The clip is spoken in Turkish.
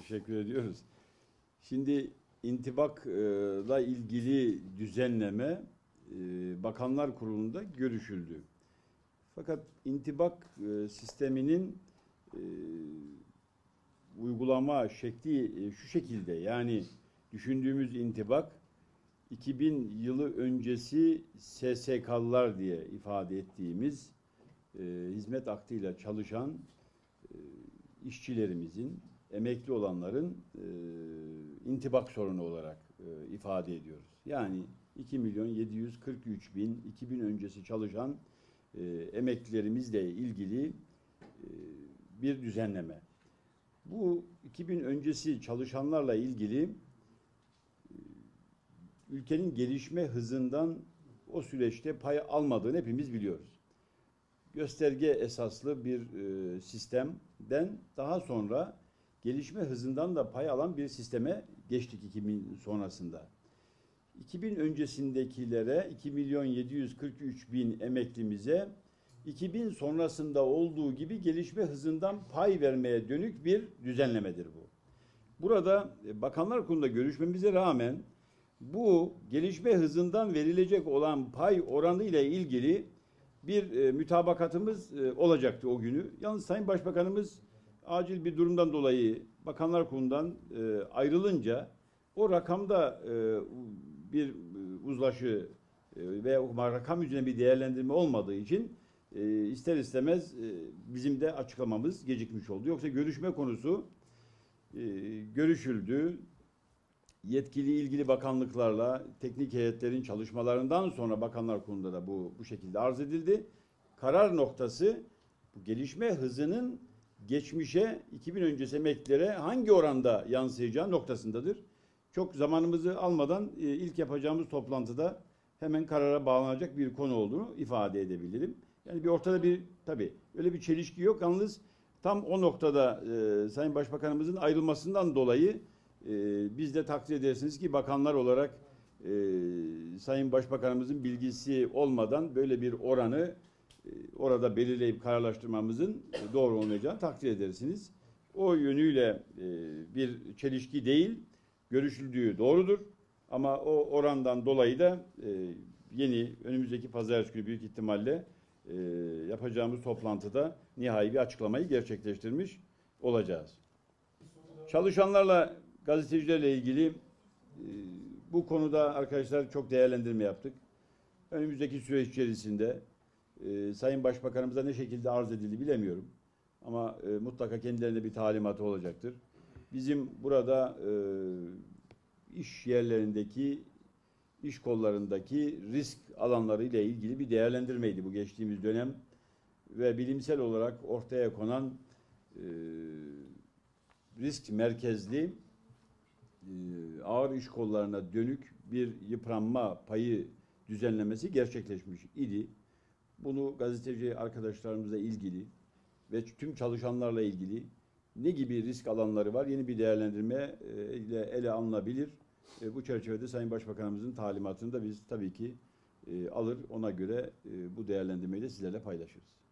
Teşekkür ediyoruz. Şimdi intibakla ilgili düzenleme e, Bakanlar Kurulu'nda görüşüldü. Fakat intibak e, sisteminin e, uygulama şekli şu şekilde yani düşündüğümüz intibak 2000 yılı öncesi SSK'lılar diye ifade ettiğimiz e, hizmet aktıyla çalışan e, işçilerimizin, emekli olanların e, intibak sorunu olarak e, ifade ediyoruz. Yani 2 milyon 743 bin 2000 öncesi çalışan e, emeklilerimizle ilgili e, bir düzenleme. Bu 2000 öncesi çalışanlarla ilgili e, ülkenin gelişme hızından o süreçte pay almadığını hepimiz biliyoruz. Gösterge esaslı bir e, sistemden daha sonra gelişme hızından da pay alan bir sisteme geçtik 2000 sonrasında. 2000 öncesindekilere 2 milyon 743 bin emeklimize 2000 sonrasında olduğu gibi gelişme hızından pay vermeye dönük bir düzenlemedir bu. Burada e, Bakanlar Kurulu'nda görüşmemize rağmen bu gelişme hızından verilecek olan pay oranı ile ilgili bir e, mütabakatımız e, olacaktı o günü. Yalnız Sayın Başbakanımız acil bir durumdan dolayı Bakanlar Kurulu'ndan e, ayrılınca o rakamda e, bir e, uzlaşı e, ve rakam üzerine bir değerlendirme olmadığı için e, ister istemez e, bizim de açıklamamız gecikmiş oldu. Yoksa görüşme konusu e, görüşüldü. Yetkili ilgili bakanlıklarla teknik heyetlerin çalışmalarından sonra bakanlar kurulunda da bu bu şekilde arz edildi. Karar noktası bu gelişme hızının geçmişe 2000 öncesi emeklilere hangi oranda yansıyacağı noktasındadır. Çok zamanımızı almadan e, ilk yapacağımız toplantıda hemen karara bağlanacak bir konu olduğunu ifade edebilirim. Yani bir ortada bir tabii öyle bir çelişki yok. Yalnız tam o noktada e, Sayın Başbakanımızın ayrılmasından dolayı e, biz de takdir edersiniz ki bakanlar olarak e, Sayın Başbakanımızın bilgisi olmadan böyle bir oranı orada belirleyip kararlaştırmamızın doğru olmayacağını takdir edersiniz. O yönüyle e, bir çelişki değil, görüşüldüğü doğrudur. Ama o orandan dolayı da e, yeni önümüzdeki pazartesi günü büyük ihtimalle e, yapacağımız toplantıda nihai bir açıklamayı gerçekleştirmiş olacağız. Çalışanlarla gazetecilerle ilgili e, bu konuda arkadaşlar çok değerlendirme yaptık. Önümüzdeki süreç içerisinde e, Sayın Başbakanımıza ne şekilde arz edildi bilemiyorum. Ama e, mutlaka kendilerine bir talimatı olacaktır. Bizim burada e, iş yerlerindeki, iş kollarındaki risk alanları ile ilgili bir değerlendirmeydi bu geçtiğimiz dönem. Ve bilimsel olarak ortaya konan e, risk merkezli e, ağır iş kollarına dönük bir yıpranma payı düzenlemesi gerçekleşmiş idi. Bunu gazeteci arkadaşlarımızla ilgili ve tüm çalışanlarla ilgili ne gibi risk alanları var yeni bir değerlendirme e, ile ele alınabilir. E, bu çerçevede Sayın Başbakanımızın talimatını da biz tabii ki e, alır ona göre bu değerlendirmeyi de sizlerle paylaşırız.